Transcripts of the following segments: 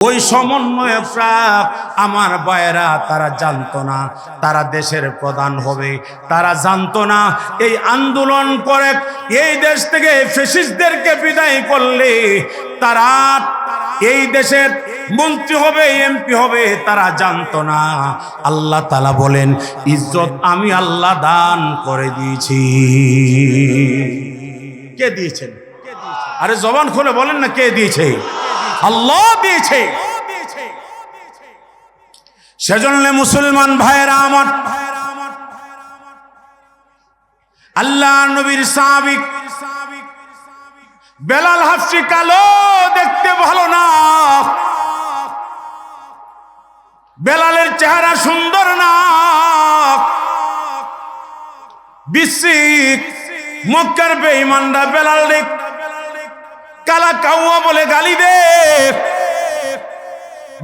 ওই সমন্বয়করা আমার বায়েরা তারা জানতো না। তারা দেশের প্রধান হবে। তারা জানতো না এই আন্দোলন করে এই দেশ থেকে ফেসিসদেরকে বিদায় করলে তারা, এই দেশের মন্ত্রী হবে, এমপি হবে, তারা জানতো না। আল্লাহ তালা বলেন, ইজ্জত আমি আল্লাহ দান করে দিয়েছি। কে দিয়েছেন? আরে জবান খুলে বলেন না কে দিয়েছে? আল্লাহ দিয়েছে। সেজন্য মুসলমান ভাইয়েরা আমার আল্লাহ নবীর সাবিক বেলাল হাফসি কালো দেখতে ভালো না। বেলালের চেহারা সুন্দর না। বিশ্বিক মক্কার বেঈমানরা বেলাল দেখ কালা কাউয়া বলে গালি দে।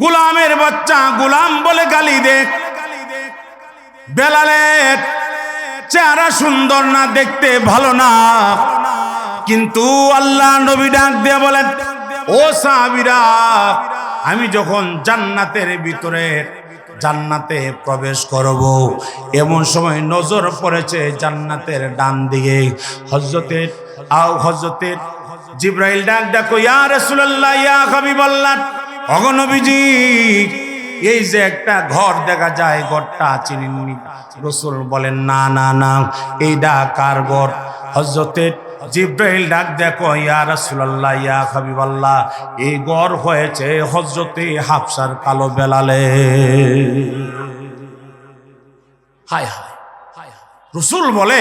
গুলামের বাচ্চা গুলাম বলে গালি দে। বেলালের চেহারা সুন্দর না, দেখতে ভালো না। কিন্তু আল্লাহ নবী ডাক দিয়ে বলেন, ও সাহাবিরা, আমি যখন জান্নাতের ভিতরে জান্নাতে প্রবেশ করব, এমন সময় নজর পড়েছে জান্নাতের ডান দিকে। হজরতের আও হজরতের জিব্রাইল ডাক ডাকো, ইয়া রাসূলুল্লাহ, ইয়া হাবিবাল্লাহ। অগনবীজি এই যে একটা ঘর দেখা যায়, ঘরটা চিনিনি রসুল বলেন, না না না এইটা কার ঘর? হজরতের জিব্রাইল ডাক দেখো, ইয়া রাসূলুল্লাহ, ইয়া হাবিবাল্লাহ, এই ঘর হয়েছে হজরতে হাফসার কালো বেলালে। হায় হায়। রসুল বলে,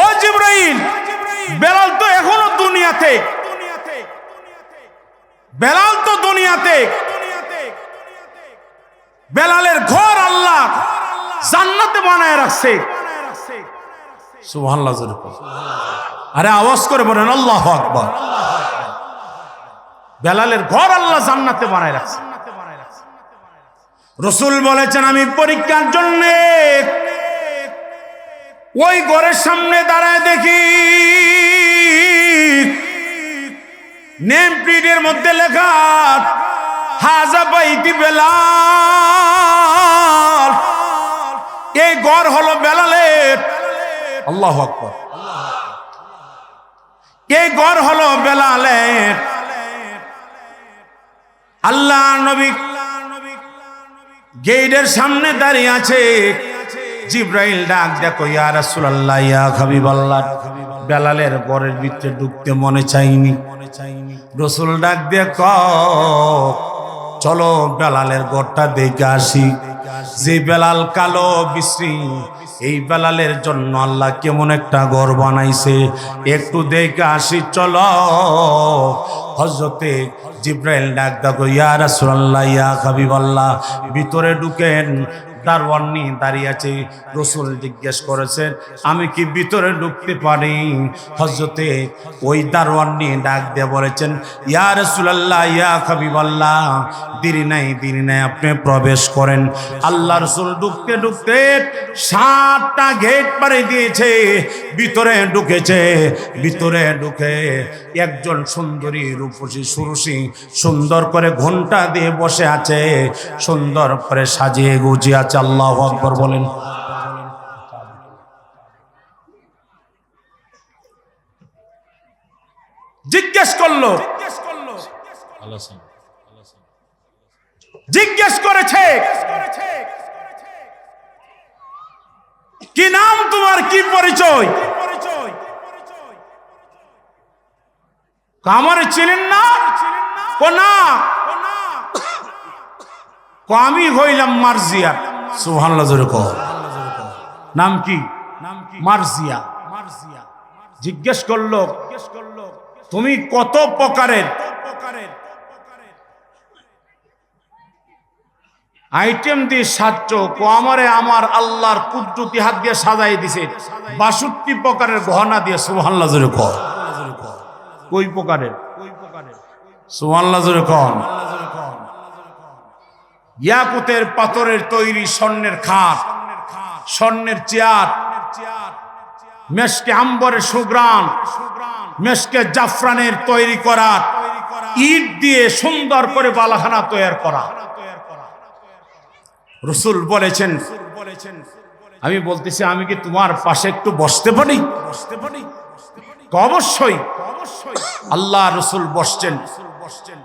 ও জিব্রাইল বেলাল তো এখনও দুনিয়াতে। বেলাল তো দুনিয়াতে। বেলালের ঘর আল্লাহ জান্নাতে বানায় রাখছে। আরে আওয়াজ করে বলেন, আল্লাহ আকবার। বেলালের ঘর আল্লাহ জান্নাতে বানায় রাখছে। রসুল বলেছেন, আমি পরীক্ষার জন্য ওই ঘরের সামনে দাঁড়ায় দেখি নেম প্লেটের মধ্যে লেখা হাজা বাইতি বেলাল। এই গড় হলো বেলালের। আল্লাহ আকবর। এই গড় হলো বেলালের। আল্লাহ নবী গেটের সামনে দাঁড়িয়ে আছে। জিব্রাইল ডাক, দেখো ইয়া রাসূলুল্লাহ, ইয়া হাবিবাল্লাহ। বেলালের ঘরের ভিতরে ঢুকতে মনে চাইনি। রসুল ডাক দিয়ে ক চলো বেলালের ঘরটা দেখে আসি। যে বেলাল কালো, বিশ্রী, এই বেলালের জন্য আল্লাহ কেমন একটা ঘর বানাইছে। একটু দেখে আসি, চলো। হজরতে জিব্রাইল ডাক দেখো ইয়া রাসূলুল্লাহ, ইয়া হাবিবাল্লাহ, ভিতরে ঢুকেন। দারওয়ান নিয়ে দাঁড়িয়ে আছে, রসুল জিজ্ঞেস করেছেন, আমি কি ভিতরে ঢুকতে পারি? হজরতে ওই দারওয়ান ডাক দিয়ে বলেছেন, ইয়া রসুলাল্লাহ, ইয়া খাবিবাল্লাহ দেরি নাই দেরি নাই, আপনি প্রবেশ করেন। আল্লাহ রসুল ঢুকতে ঢুকতে সাতটা গেট পারে দিয়েছে, ভিতরে ঢুকেছে, ভিতরে ঢুকে একজন সুন্দরী, রূপসী, সুরসী, সুন্দর করে ঘণ্টা দিয়ে বসে আছে, সুন্দর করে সাজিয়ে গুজিয়ে আছে। আল্লাহ আকবর বলেন। জিজ্ঞেস করল। জিজ্ঞেস করেছে। কি নাম তোমার, কি পরিচয়? আমার চিনেন না? না? আমি হইলাম মার্জিয়া। সুহান্লা জোরে কহ নাম কি? মার্জিয়া। জিজ্ঞেস করল তুমি কত প্রকারের? আইটেম দিয়ে সাজছ কো আমারে আল্লাহর কুদ্রুতি হাত দিয়ে সাজাই দিছে। বাষট্টি প্রকারের গহনা দিয়ে সুহান্লা জোরে কহ কই প্রকারের? সুহান্লা জোরে কন ইয়াকুতের পাথরের তৈরি স্বর্ণের খাট, স্বর্ণের চেয়ার, মেশকে আম্বরের সুগ্রাম মেশকে জাফরানের তৈরি করা, ইট দিয়ে সুন্দর করে বালাখানা তৈরি করা। রসুল বলেছেন, আমি বলতেছি, আমি কি তোমার পাশে একটু বসতে পারি? বসতে পারি অবশ্যই, আল্লাহ রসুল বসছেন।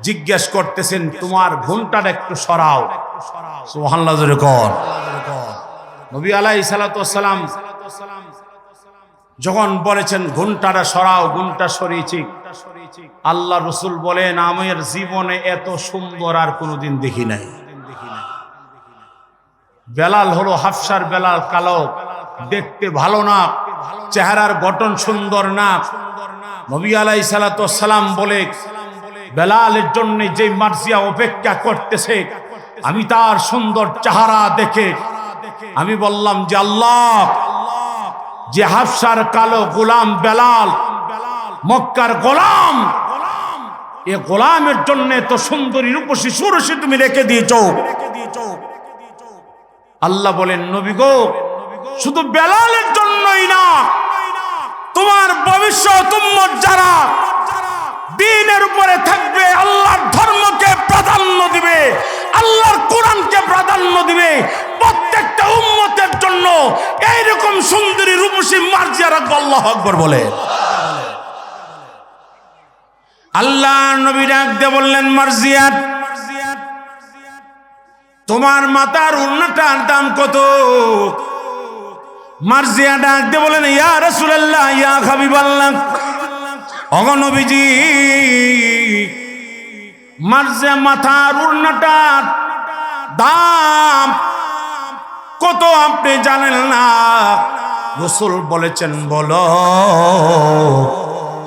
জিজ্ঞেস করতেছেন, তোমার ঘুমটাটা একটু সরাও। কর নবী আলাই সালাম যখন বলেছেন ঘুমটাটা সরাও, ঘুমটা সরিয়েছি আল্লাহ রসুল বলেন, আমার জীবনে এত সুন্দর আর কোনোদিন দেখি নাই। বেলাল হলো হাফসার বেলাল কালো, দেখতে ভালো না, চেহারার গঠন সুন্দর না। নবী আলাই সালাম বলে বেলালের জন্য যে মার্জিয়া অপেক্ষা করতেছে, আমি তার সুন্দর চেহারা দেখে আমি বললাম যে আল্লাহ, যে হাফসার কালো গোলাম বেলাল, মক্কার গোলাম, এ গোলামের জন্য তো সুন্দরী রূপসী সুরসী তুমি রেখে দিয়েছ। আল্লাহ বলেন, নবী গো, শুধু বেলালের জন্যই না, তোমার ভবিষ্যৎ যারা দিনের উপরে থাকবে, আল্লাহর ধর্মকে প্রাধান্য দিবে, আল্লাহর কোরআনকে প্রাধান্য দিবে। প্রত্যেকটা উম্মতের জন্য এইরকম সুন্দরী রূপসী মার্জিয়া রাখব, আল্লাহ আকবর বলে। আল্লাহ নবী ডাক দিয়ে বললেন মার্জিয়াত তোমার মাতার উন্নটার দাম কত? মার্জিয়া ডাক দিয়ে বলেন ইয়া রাসূলুল্লাহ, ইয়া হাবিবাল্লাহ অগনবীজি মার্জিয়া মাথার উন্নটার দাম কত আপনি জানেন না? রসুল বলেছেন, বলো,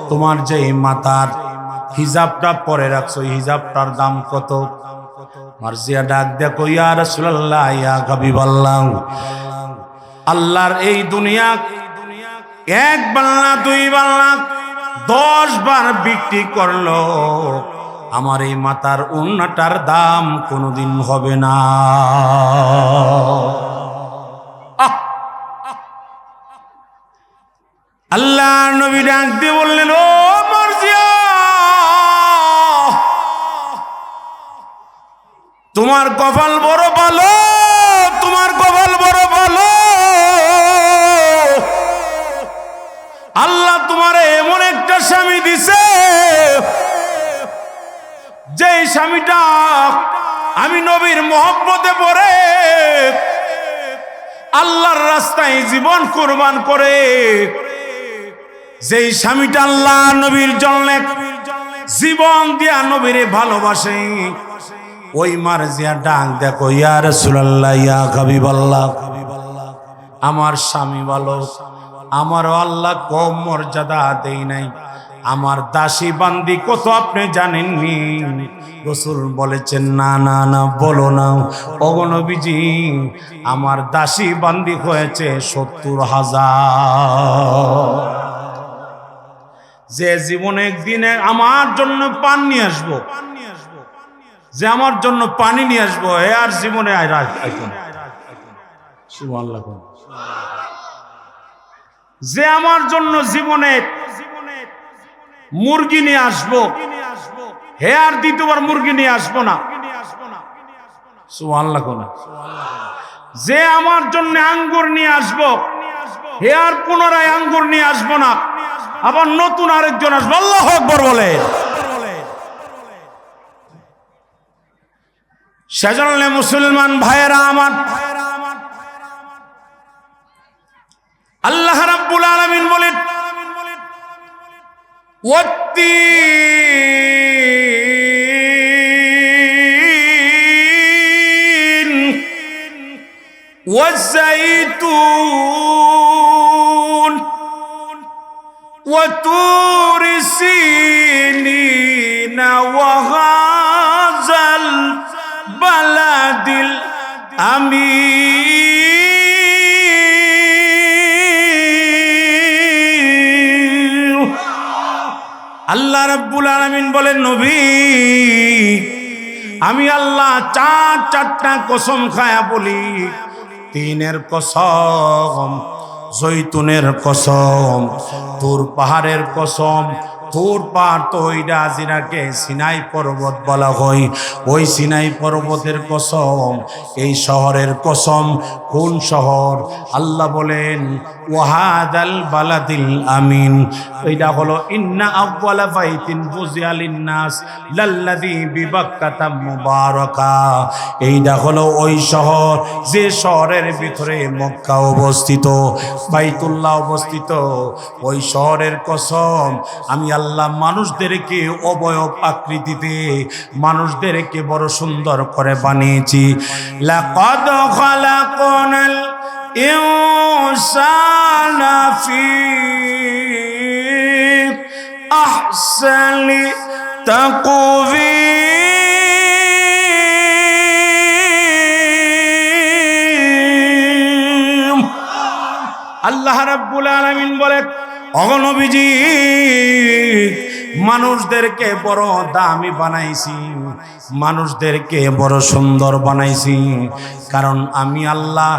তোমার যে মাথার হিজাবটা পরে রাখছো হিজাবটার দাম কত? মার্জিয়া ডাক, দেখো, ইয়া রাসূলুল্লাহ, ইয়া হাবিবাল্লাহ। আল্লাহর এই দুনিয়া, এক বাল্লা, দুই বাল্লা দশ বার বিক্রি করল আমার এই মাতার উন্নাটার দাম কোনোদিন হবে না! আল্লাহ নবী ডাক দিয়ে বললেন, ও তোমার কপাল বড় ভালো একটা স্বামী দিছে। যে স্বামীটা আমি নবীর মহব্বতে পড়ে, আল্লাহর রাস্তায় জীবন কোরবান করে। যেই স্বামীটা আল্লাহ নবীর জন্য জীবন দিয়া নবীরে ভালোবাসে, ওই মার্জিয়া ডাক দেখো, ইয়া রাসূলুল্লাহ, ইয়া হাবিবাল্লাহ, আমার স্বামী ভালো। আমার আল্লাহ কম মর্যাদা দেই নাই আমার দাসী বান্দি কত আপনি জানেননি রসুল বলেছেন, না না না, বলো না অগণবিজি আমার দাসী বান্দি হয়েছে সত্তর হাজার যে জীবনে একদিনে আমার জন্য পান নিয়ে আসব, যে আমার জন্য পানি নিয়ে আসব, এ আর জীবনে আয়। সুবহানাল্লাহ কোন। যে আমার জন্য জীবনে মুরগি নিয়ে আসব, হে আর দ্বিতীয়বার মুরগি নিয়ে আসব না। যে আমার জন্য আঙ্গুর নিয়ে আসব, হে আর পুনরায় আঙ্গুর নিয়ে আসব না। আবার নতুন আরেকজন আসব, আল্লাহ আকবর বলে। সেজন্য মুসলমান ভাইয়েরা আমার আল্লাহ রাব্বুল আলামিন বলেন والتين والزيتون وتور سينين وهذا البلد الأمين আল্লাহ রব্বুল আলমিন বলেন, নবী, আমি আল্লাহ চার চারটা কসম খায়া বলি। তিনের কসম, জৈতুনের কসম, তোর পাহাড়ের কসম তোর পার তো ওইটা জিনাকে সিনাই পর্বত বলা হয়। ওই সিনাই পর্বতের কসম, এই শহরের কসম কোন শহর? আল্লাহ বলেন, ওয়াহাদাল বালাদিল আমিন। এইটা হলো, ইন্না আউয়ালা বাইতিন বুজিয়া লিন্নাস লাল্লাযী বিবাক্কাতা মুবারাকা। এইটা হলো, ওই শহর যে শহরের ভিতরে মক্কা অবস্থিত, বাইতুল্লাহ অবস্থিত। ওই শহরের কসম, আমি আল্লাহ মানুষদেরকে অবয়ব আকৃতিতে মানুষদেরকে বড় সুন্দর করে বানিয়েছি। আহসানি আল্লাহ রাব্বুল আলামিন বলে অগনবীজি মানুষদেরকে বড় দামি বানাইছি, মানুষদেরকে বড় সুন্দর বানাইছি, কারণ আমি আল্লাহ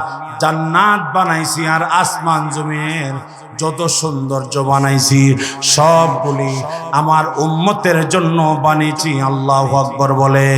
জান্নাত বানাইছি আর আসমান জমির যত সৌন্দর্য বানাইছি, সবগুলি আমার উম্মতের জন্য বানিয়েছি, আল্লাহ আকবর বলে।